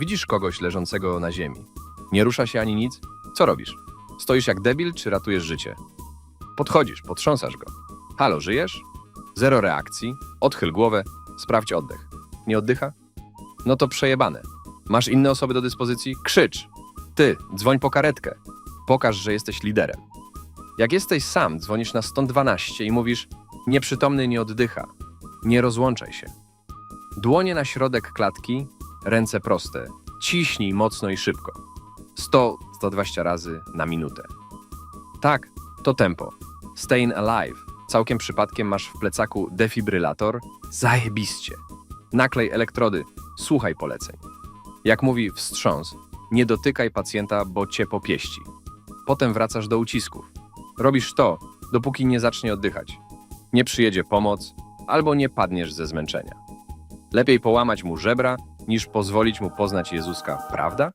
Widzisz kogoś leżącego na ziemi. Nie rusza się ani nic? Co robisz? Stoisz jak debil, czy ratujesz życie? Podchodzisz, potrząsasz go. Halo, żyjesz? Zero reakcji. Odchyl głowę, sprawdź oddech. Nie oddycha? No to przejebane. Masz inne osoby do dyspozycji? Krzycz! Ty, dzwoń po karetkę. Pokaż, że jesteś liderem. Jak jesteś sam, dzwonisz na 112 i mówisz: Nieprzytomny nie oddycha. Nie rozłączaj się. Dłonie na środek klatki, ręce proste. Ciśnij mocno i szybko. 100-120 razy na minutę. Tak, to tempo. Staying alive. Całkiem przypadkiem masz w plecaku defibrylator? Zajebiście. Naklej elektrody, słuchaj poleceń. Jak mówi wstrząs, nie dotykaj pacjenta, bo cię popieści. Potem wracasz do ucisków. Robisz to, dopóki nie zacznie oddychać. Nie przyjedzie pomoc, albo nie padniesz ze zmęczenia. Lepiej połamać mu żebra, niż pozwolić mu poznać Jezuska, prawda?